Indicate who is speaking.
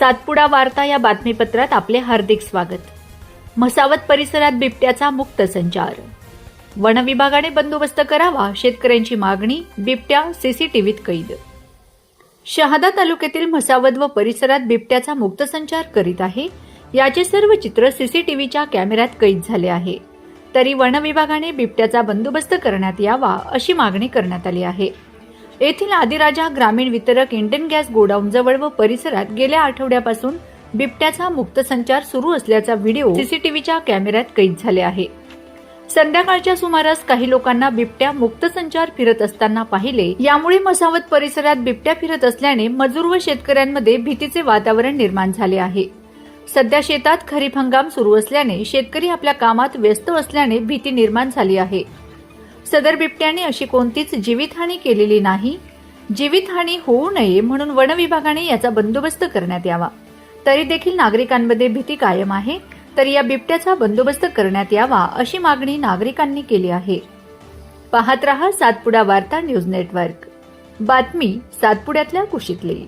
Speaker 1: सातपुडा वार्ता या बातमीपत्रात आपले हार्दिक स्वागत. म्हसावत परिसरात बिबट्याचा मुक्त संचार. वन विभागाने बंदोबस्त करावा शेतकऱ्यांची मागणी बिबट्या सीसीटीव्हीत कैद. शहादा तालुक्यातील म्हसावत व परिसरात बिबट्याचा मुक्त संचार करीत आहे. याचे सर्व चित्र सीसीटीव्हीच्या कॅमेऱ्यात कैद झाले आहे. तरी वन विभागाने बिबट्याचा बंदोबस्त करण्यात यावा अशी मागणी करण्यात आली आहे. येथील आदिराजा ग्रामीण वितरक इंडियन गॅस गोडाऊनजवळ व परिसरात गेल्या आठवड्यापासून बिबट्याचा मुक्त संचार सुरू असल्याचा व्हिडिओ सीसीटीव्हीच्या कॅमेऱ्यात कैद झाले आहे. संध्याकाळच्या सुमारास काही लोकांना बिबट्या मुक्त संचार फिरत असताना पाहिले. यामुळे मसावत परिसरात बिबट्या फिरत असल्याने मजूर व शेतकऱ्यांमध्ये भीतीचे वातावरण निर्माण झाले आहे. सध्या शेतात खरीप हंगाम सुरू असल्याने शेतकरी आपल्या कामात व्यस्त असल्याने भीती निर्माण झाली आहे. सदर बिबट्याने अशी कोणतीच जीवितहानी केलेली नाही. जीवितहानी होऊ नये म्हणून वन विभागाने याचा बंदोबस्त करण्यात यावा. तरी देखील नागरिकांमध्ये भीती कायम आहे. तर या बिबट्याचा बंदोबस्त करण्यात यावा अशी मागणी नागरिकांनी केली आहे. पाहत रहा सातपुडा वार्ता न्यूज नेटवर्क. बातमी सातपुड्यातल्या कुशीतली.